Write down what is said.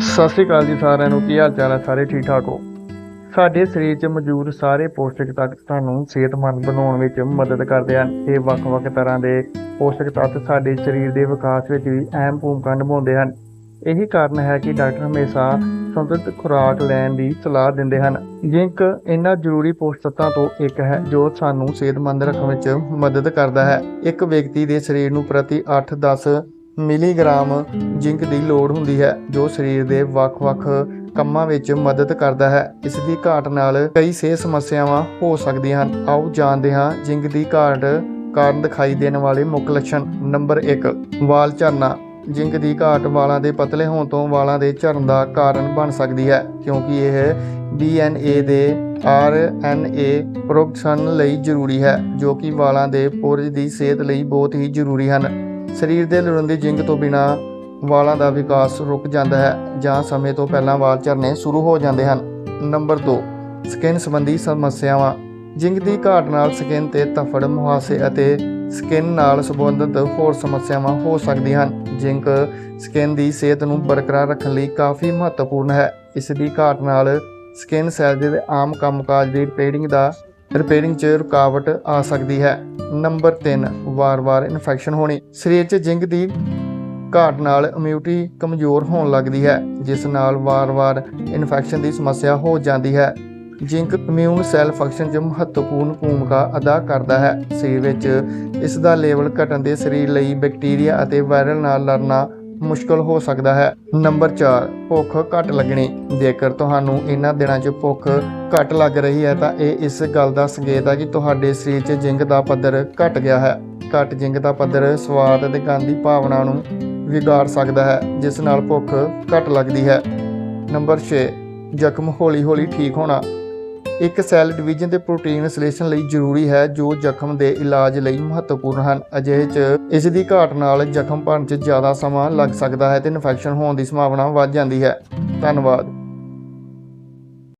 ਸਤਿ ਸ਼੍ਰੀ ਅਕਾਲ ਜੀ ਸਾਰਿਆਂ ਨੂੰ, ਕੀ ਹਾਲ ਚਾਲ ਹੈ ਸਾਰੇ ਠੀਕ ਠਾਕ ਹੋ? ਸਾਡੇ ਸਰੀਰ 'ਚ ਮੌਜੂਦ ਸਾਰੇ ਪੋਸ਼ਟਿਕ ਤੱਤ ਸਾਨੂੰ ਸਿਹਤਮੰਦ ਬਣਾਉਣ ਵਿੱਚ ਮਦਦ ਕਰਦੇ ਹਨ। ਇਹ ਵੱਖ-ਵੱਖ ਤਰ੍ਹਾਂ ਦੇ ਪੌਸ਼ਟਿਕ ਤੱਤ ਸਾਡੇ ਸਰੀਰ ਦੇ ਵਿਕਾਸ ਵਿੱਚ ਵੀ ਅਹਿਮ ਭੂਮਿਕਾ ਨਿਭਾਉਂਦੇ ਹਨ। ਇਹੀ ਕਾਰਨ ਹੈ ਕਿ ਡਾਕਟਰ ਹਮੇਸ਼ਾ ਸੰਤੁਲਿਤ ਖੁਰਾਕ ਲੈਣ ਦੀ ਸਲਾਹ ਦਿੰਦੇ ਹਨ। ਜ਼ਿੰਕ ਇਹਨਾਂ ਜ਼ਰੂਰੀ ਪੌਸ਼ਟਿਕ ਤੱਤਾਂ ਤੋਂ ਇੱਕ ਹੈ, ਜੋ ਸਾਨੂੰ ਸਿਹਤਮੰਦ ਰੱਖਣ ਵਿੱਚ ਮਦਦ ਕਰਦਾ ਹੈ। ਇੱਕ ਵਿਅਕਤੀ ਦੇ ਸਰੀਰ ਨੂੰ ਪ੍ਰਤੀ 8-10 ਮਿਲੀਗ੍ਰਾਮ ਜ਼ਿੰਕ ਦੀ ਲੋੜ ਹੁੰਦੀ ਹੈ, ਜੋ ਸਰੀਰ ਦੇ ਵੱਖ-ਵੱਖ ਕੰਮਾਂ ਵਿੱਚ ਮਦਦ ਕਰਦਾ ਹੈ। ਇਸ ਦੀ ਘਾਟ ਨਾਲ ਕਈ ਸਿਹਤ ਸਮੱਸਿਆਵਾਂ ਹੋ ਸਕਦੀਆਂ ਹਨ। ਆਓ ਜਾਣਦੇ ਹਾਂ ਜ਼ਿੰਕ ਦੀ ਘਾਟ ਕਾਰਨ ਦਿਖਾਈ ਦੇਣ ਵਾਲੇ ਮੁੱਖ ਲੱਛਣ। ਨੰਬਰ 1 ਵਾਲ ਝੜਨਾ ਜ਼ਿੰਕ ਦੀ ਘਾਟ ਵਾਲਾਂ ਦੇ ਪਤਲੇ ਹੋਣ ਤੋਂ ਵਾਲਾਂ ਦੇ ਝੜਨ ਦਾ ਕਾਰਨ ਬਣ ਸਕਦੀ ਹੈ, ਕਿਉਂਕਿ ਇਹ DNA ਦੇ RNA ਪ੍ਰੋਡਕਸ਼ਨ ਲਈ ਜ਼ਰੂਰੀ ਹੈ, ਜੋ ਕਿ ਵਾਲਾਂ ਦੇ ਪੁਰਜ ਦੀ ਸਿਹਤ ਲਈ ਬਹੁਤ ਹੀ ਜ਼ਰੂਰੀ ਹਨ। ਸਰੀਰ ਦੇ ਲੋੜੀਂਦੀ ਜ਼ਿੰਕ ਤੋਂ ਬਿਨਾ ਵਾਲਾਂ ਦਾ ਵਿਕਾਸ ਰੁਕ ਜਾਂਦਾ ਹੈ ਜਾਂ ਸਮੇਂ ਤੋਂ ਪਹਿਲਾਂ ਵਾਲ ਝੜਨੇ ਸ਼ੁਰੂ ਹੋ ਜਾਂਦੇ ਹਨ। ਨੰਬਰ 2 ਸਕਿਨ ਸੰਬੰਧੀ ਸਮੱਸਿਆਵਾਂ। ਜ਼ਿੰਕ ਦੀ ਘਾਟ ਨਾਲ ਸਕਿਨ ਤੇ ਤਫੜ, ਮੁਹਾਸੇ ਅਤੇ ਸਕਿਨ ਨਾਲ ਸੰਬੰਧਿਤ ਹੋਰ ਸਮੱਸਿਆਵਾਂ ਹੋ ਸਕਦੀਆਂ ਹਨ। ਜ਼ਿੰਕ ਸਕਿਨ ਦੀ ਸਿਹਤ ਨੂੰ ਬਰਕਰਾਰ ਰੱਖਣ ਲਈ ਕਾਫੀ ਮਹੱਤਵਪੂਰਨ ਹੈ। ਇਸ ਦੀ ਘਾਟ ਨਾਲ ਸਕਿਨ ਸੈੱਲ ਦੇ ਆਮ ਕੰਮਕਾਜ ਦੀ ਰਿਪੇਅਰਿੰਗ ਦਾ ਰਿਪੇਅਰਿੰਗ 'ਚ ਰੁਕਾਵਟ ਆ ਸਕਦੀ ਹੈ। ਨੰਬਰ 3 ਵਾਰ-ਵਾਰ ਇਨਫੈਕਸ਼ਨ ਹੋਣੀ। ਸਰੀਰ 'ਚ ਜ਼ਿੰਕ ਦੀ ਘਾਟ ਨਾਲ ਇਮਿਊਨਿਟੀ ਕਮਜ਼ੋਰ ਹੋਣ ਲੱਗਦੀ ਹੈ, ਜਿਸ ਨਾਲ ਵਾਰ-ਵਾਰ ਇਨਫੈਕਸ਼ਨ ਦੀ ਸਮੱਸਿਆ ਹੋ ਜਾਂਦੀ ਹੈ। ਜ਼ਿੰਕ ਇਮਿਊਨ ਸੈੱਲ ਫੰਕਸ਼ਨ 'ਚ ਮਹੱਤਵਪੂਰਨ ਭੂਮਿਕਾ ਅਦਾ ਕਰਦਾ ਹੈ। ਸਰੀਰ ਵਿੱਚ ਇਸ ਦਾ ਲੈਵਲ ਘਟਣ ਦੇ ਸਰੀਰ ਲਈ ਬੈਕਟੀਰੀਆ ਅਤੇ ਵਾਇਰਲ ਨਾਲ ਲੜਨਾ ਮੁਸ਼ਕਲ ਹੋ ਸਕਦਾ ਹੈ। ਨੰਬਰ 4 ਭੁੱਖ ਘੱਟ ਲੱਗਣੀ। ਜੇਕਰ ਤੁਹਾਨੂੰ ਇਹਨਾਂ ਦਿਨਾਂ 'ਚ ਭੁੱਖ ਘੱਟ ਲੱਗ ਰਹੀ ਹੈ ਤਾਂ ਇਹ ਇਸ ਗੱਲ ਦਾ ਸੰਕੇਤ ਹੈ ਕਿ ਤੁਹਾਡੇ ਸਰੀਰ 'ਚ ਜਿੰਗ ਦਾ ਪੱਧਰ ਘਟ ਗਿਆ ਹੈ। ਘੱਟ ਜਿੰਗ ਦਾ ਪੱਧਰ ਸਵਾਦ ਅਤੇ ਗੰਧ ਦੀ ਭਾਵਨਾ ਨੂੰ ਵਿਗਾੜ ਸਕਦਾ ਹੈ, ਜਿਸ ਨਾਲ ਭੁੱਖ ਘੱਟ ਲੱਗਦੀ ਹੈ। ਨੰਬਰ 6 ਜ਼ਖਮ ਹੌਲੀ-ਹੌਲੀ ਠੀਕ ਹੋਣਾ। ਇੱਕ ਸੈੱਲ ਡਿਵੀਜ਼ਨ ਦੇ ਪ੍ਰੋਟੀਨ ਸੰਸ਼ਲੇਸ਼ਣ ਲਈ ਜ਼ਰੂਰੀ ਹੈ ਜੋ ਜ਼ਖਮ ਦੇ ਇਲਾਜ ਲਈ ਮਹੱਤਵਪੂਰਨ ਹਨ। ਅਜਿਹੇ 'ਚ ਇਸ ਦੀ ਘਾਟ ਨਾਲ ਜ਼ਖਮ ਭਰਨ 'ਚ ਜ਼ਿਆਦਾ ਸਮਾਂ ਲੱਗ ਸਕਦਾ ਹੈ ਤੇ ਇਨਫੈਕਸ਼ਨ ਹੋਣ ਦੀ ਸੰਭਾਵਨਾ ਵੱਧ ਜਾਂਦੀ ਹੈ। ਧੰਨਵਾਦ।